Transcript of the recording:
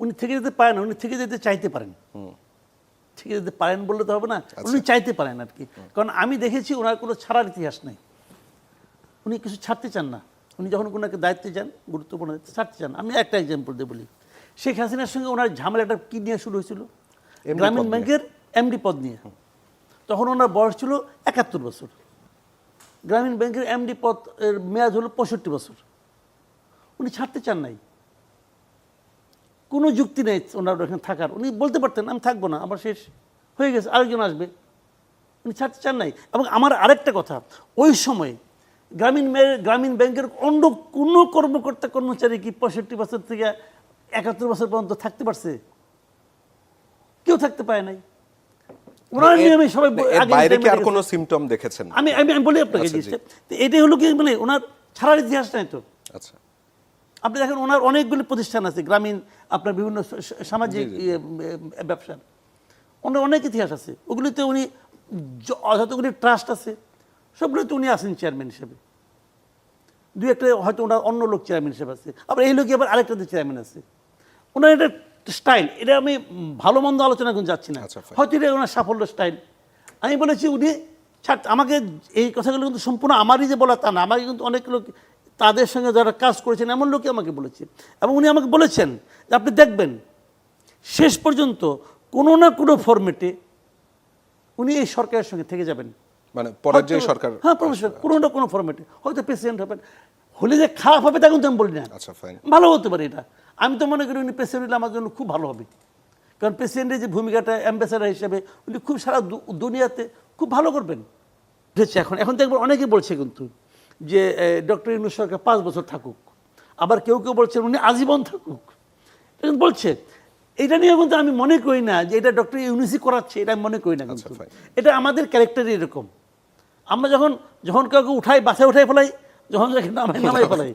উনি থেকে যেতে পারেন উনি থেকে যেতে চাইতে পারেন। থেকে যেতে পারেন বললে তো হবে না উনি চাইতে পারেন আর কি। কারণ আমি দেখেছি ওনার কোনো ছাড়ার ইতিহাস নেই। উনি কিছু ছাড়তে চান না। উনি যখন কোনো একটা দায়িত্বে যান গুরুত্বপূর্ণ দায়িত্বে ছাড়তে চান আমি একটা এক্সাম্পল দিয়ে বলি। শেখ হাসিনার সঙ্গে ওনার ঝামেলাটা কী নিয়ে শুরু হয়েছিল? গ্রামীণ ব্যাংকের এমডি পদ নিয়ে। তখন ওনার বয়স ছিল একাত্তর বছর। গ্রামীণ ব্যাংকের এমডি পদ এর মেয়াদ হলো পঁয়ষট্টি বছর। উনি ছাড়তে চান নাই। কোনো যুক্তি নেই ওনার ওখানে থাকার। উনি বলতে পারতেন আমি থাকব না আমার শেষ হয়ে গেছে আরেকজন আসবে। উনি ছাড়তে চান নাই। এবং আমার আরেকটা কথা ওই সময় গ্রামীণ ব্যাংক- গ্রামীণ ব্যাংকের অন্য কোনো কর্মকর্তা কর্মচারী কি পঁয়ষট্টি বছর থেকে একাত্তর বছর পর্যন্ত থাকতে পারছে? কেউ থাকতে পারে নাই। ওনার নিয়মে সবাই বাইরে কি আর কোনো সিমটম দেখেছেন? আমি আমি বলি আপনাকে আচ্ছা, এটাই হলো কি মানে ওনার ছাড়ার ইতিহাস নাই তো। আচ্ছা। আপনি দেখেন ওনার অনেকগুলি প্রতিষ্ঠান আছে গ্রামীণ আপনার বিভিন্ন সামাজিক ইয়ে, ব্যবসার ওনার অনেক ইতিহাস আছে। ওগুলিতে উনি যতগুলি ট্রাস্ট আছে সবগুলোতে উনি আছেন চেয়ারম্যান হিসেবে। দুই একটা হয়তো ওনার অন্য লোক চেয়ারম্যান হিসেবে আছে আবার এই লোকই আবার আরেকটাতে চেয়ারম্যান আছে। ওনার এটা স্টাইল এটা আমি ভালো মন্দ আলোচনা করে যাচ্ছি না। আচ্ছা, হয়তো এটা ওনার সাফল্য স্টাইল। আমি বলেছি উনি ছাড় আমাকে এই কথাগুলো কিন্তু সম্পূর্ণ আমারই যে বলা তা না আমাকে কিন্তু অনেক লোক তাদের সঙ্গে যারা কাজ করেছেন এমন লোকই আমাকে বলেছে। এবং উনি আমাকে বলেছেন যে আপনি দেখবেন শেষ পর্যন্ত কোনো না কোনো ফরম্যাটে উনি এই সরকারের সঙ্গে থেকে যাবেন। মানে পরের যে সরকার হ্যাঁ প্রফেসর কোনো না কোনো ফরম্যাটে হয়তো প্রেসিডেন্ট হবেন। হলে যে খারাপ হবে তা কিন্তু আমি বলি না। আচ্ছা ফাইন ভালো হতে পারে এটা। আমি তো মনে করি উনি প্রেসিডেন্ট হলে আমার জন্য খুব ভালো হবে। কারণ প্রেসিডেন্টের যে ভূমিকাটা অ্যাম্বাসেডার হিসেবে উনি খুব সারা দুনিয়াতে খুব ভালো করবেন। এখন এখন একবার অনেকে বলছে কিন্তু যে ডক্টর ইউনুস সরকার পাঁচ বছর থাকুক আবার কেউ কেউ বলছেন উনি আজীবন থাকুক। বলছে। এটা নিয়ে কিন্তু আমি মনে করি না যে এটা ডক্টর ইউনুসি করাচ্ছে এটা আমি মনে করি না কিন্তু। এটা আমাদের ক্যারেক্টারই এরকম। আমরা যখন যখন কাউকে উঠাই বাসায় উঠাই ফেলাই যখন নামাই নামাই ফেলাই।